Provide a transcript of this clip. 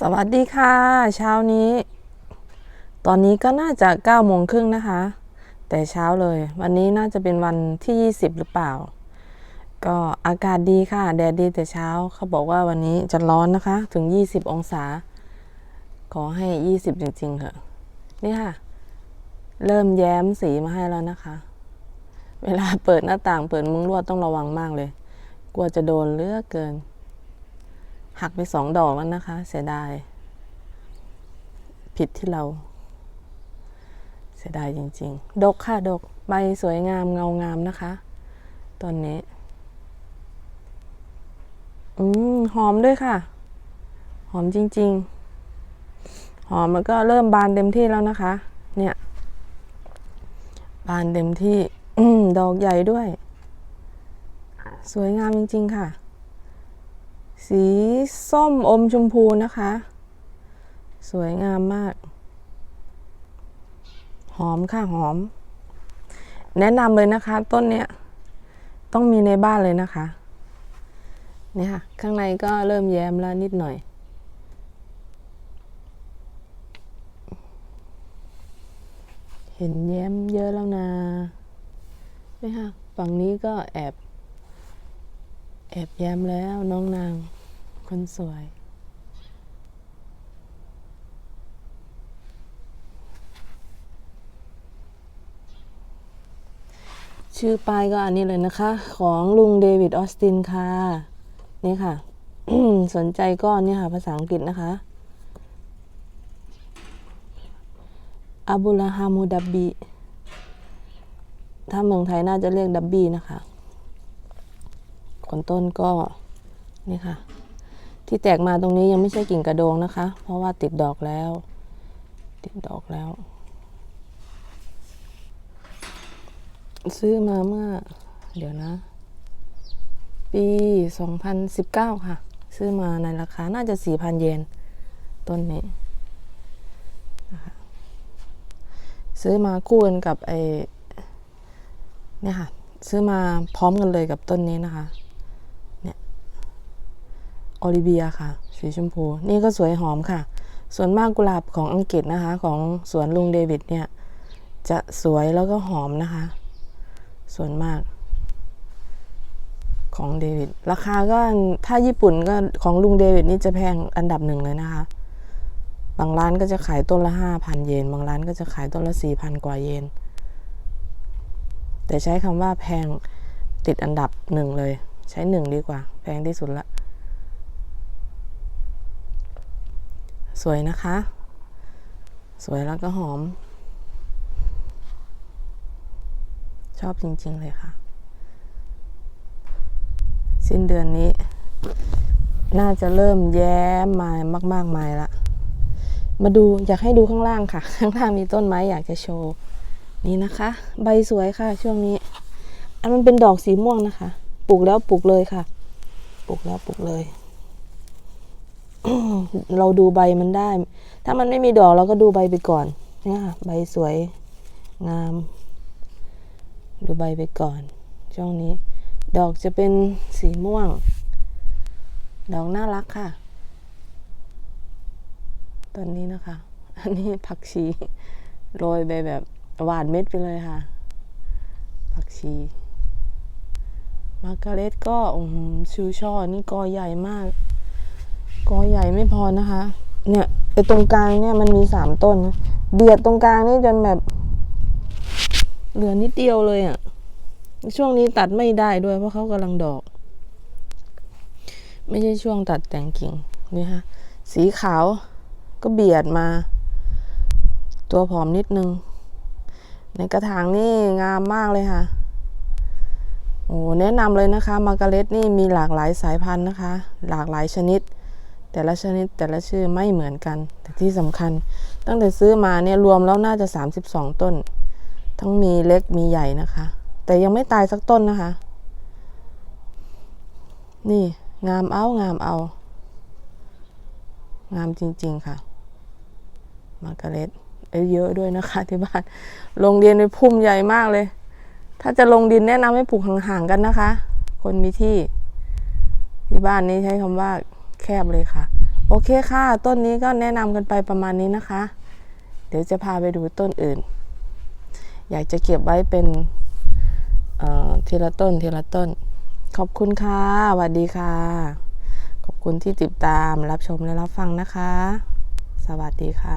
สวัสดีค่ะ เช้านี้ ตอนนี้ก็น่าจะ9โมงครึ่งนะคะ แต่เช้าเลย วันนี้น่าจะเป็นวันที่ 20 หรือเปล่า ก็อากาศดีค่ะ แดดดีแต่เช้าเขาบอกว่าวันนี้จะร้อนนะคะ ถึง 20 องศา ขอให้ 20 จริงๆเถอะนี่ค่ะ เริ่มแย้มสีมาให้แล้วนะคะ เวลาเปิดหน้าต่างเปิดมุ้งลวดต้องระวังมากเลย กลัวจะโดนเลือกเกิน หักไปสองดอกแล้วนะคะ เสียดาย ผิดที่เรา เสียดายจริง ๆ ดกค่ะดกใบสวยงามเงางามนะคะตอนนี้ อืมหอมด้วยค่ะ หอมจริง ๆ หอมมันก็เริ่มบานเต็มที่แล้วนะคะ เนี่ย บานเต็มที่ อืมดอกใหญ่ด้วย สวยงามจริง ๆ ค่ะ สีส้มอมชมพูนะคะ สวยงามมาก หอมค่ะหอม แนะนำเลยนะคะ ต้นเนี้ยต้องมีในบ้านเลยนะคะ เนี่ยค่ะ ข้างในก็เริ่มแย้มแล้วนิดหน่อย เห็นแย้มเยอะแล้วนะนี่ค่ะ ฝั่งนี้ก็แอบ แอบแย้มแล้วน้องนาง คนสวย ชื่อป้ายก็อันนี้เลยนะคะ ของลุงเดวิดออสตินค่ะ นี่ค่ะ สนใจก็เนี่ค่ะ ภาษาอังกฤษนะคะอับุลฮามูดับบีถ้าเมืองไทยน่าจะเรียกดับบี้นะคะขนต้นก็ นี่ค่ะ ที่แตกมาตรงนี้ยังไม่ใช่กิ่งกระโดงนะคะ เพราะว่าติดดอกแล้ว ติดดอกแล้ว ซื้อมาเมื่อ เดี๋ยวนะ ปี 2019 ค่ะ ซื้อมาในราคาน่าจะ 4,000 เยน ต้นนี้นะคะซื้อมาคู่กันกับไอเนี่ยค่ะ ซื้อมาพร้อมกันเลยกับต้นนี้นะคะ ออลิเบียค่ะ สีชมพู นี่ก็สวยหอมค่ะ ส่วนมากกุหลาบของอังกฤษนะคะ ของสวนลุงเดวิดเนี่ย จะสวยแล้วก็หอมนะคะ ส่วนมาก ของเดวิด ราคาก็ถ้าญี่ปุ่นก็ของลุงเดวิดนี่จะแพงอันดับหนึ่งเลยนะคะ บางร้านก็จะขายต้นละห้าพันเยน บางร้านก็จะขายต้นละสี่พันกว่าเยน แต่ใช้คำว่าแพงติดอันดับหนึ่งเลย ใช้หนึ่งดีกว่า แพงที่สุดละ สวยนะคะ สวยแล้วก็หอม ชอบจริง ๆ เลยค่ะ สิ้นเดือนนี้ น่าจะเริ่มแย้มมามากๆมายละมาดูอยากให้ดูข้างล่างค่ะ ข้างล่างมีต้นไม้อยากจะโชว์ นี่นะคะ ใบสวยค่ะ ช่วงนี้ อันมันเป็นดอกสีม่วงนะคะ ปลูกแล้วปลูกเลยค่ะ ปลูกแล้วปลูกเลย เราดูใบมันได้ ถ้ามันไม่มีดอกเราก็ดูใบไปก่อน เนี่ยค่ะใบสวยงาม ดูใบไปก่อน ช่วงนี้ ดอกจะเป็นสีม่วง ดอกน่ารักค่ะ ตอนนี้นะคะ อันนี้ผักชีโรยไปแบบหวานเม็ดไปเลยค่ะ ผักชีมาร์การเร็ตก็ชูช่อนี่กอใหญ่มาก กอใหญ่ไม่พอนะคะ เนี่ยไอ้ตรงกลางเนี่ยมันมีสามต้นนะเบียดตรงกลางนี่จนแบบ เหลือนิดเดียวเลยอะ่ะ ช่วงนี้ตัดไม่ได้ด้วยเพราะเขากำลังดอก ไม่ใช่ช่วงตัดแต่งกิ่งนี่ฮะ สีขาวก็เบียดมา ตัวผอมนิดนึง ในกระถางนี่งามมากเลยค่ะ โอ้แนะนำเลยนะคะ มาการเร็ตนี่มีหลากหลายสายพันธุ์นะคะ หลากหลายชนิด แต่ละชนิดแต่ละชื่อไม่เหมือนกัน แต่ที่สำคัญ ตั้งแต่ซื้อมาเนี่ยรวมแล้วน่าจะ 32 ต้น ทั้งมีเล็กมีใหญ่นะคะ แต่ยังไม่ตายสักต้นนะคะ นี่งามเอางามเอา งามจริง ๆ ค่ะ มาร์กาเร็ตเยเยอะด้วยนะคะที่บ้านโรงเรียนในพุ่มใหญ่มากเลย ถ้าจะลงดินแนะนำให้ปลูกห่างๆกันนะคะ คนมีที่ ที่บ้านนี้ใช้คำว่า แคบเลยค่ะ โอเคค่ะ ต้นนี้ก็แนะนำกันไปประมาณนี้นะคะ เดี๋ยวจะพาไปดูต้นอื่น อยากจะเก็บไว้เป็นทีละต้นทีละต้น ขอบคุณค่ะสวัสดีค่ะ ขอบคุณที่ติดตามรับชมและรับฟังนะคะ สวัสดีค่ะ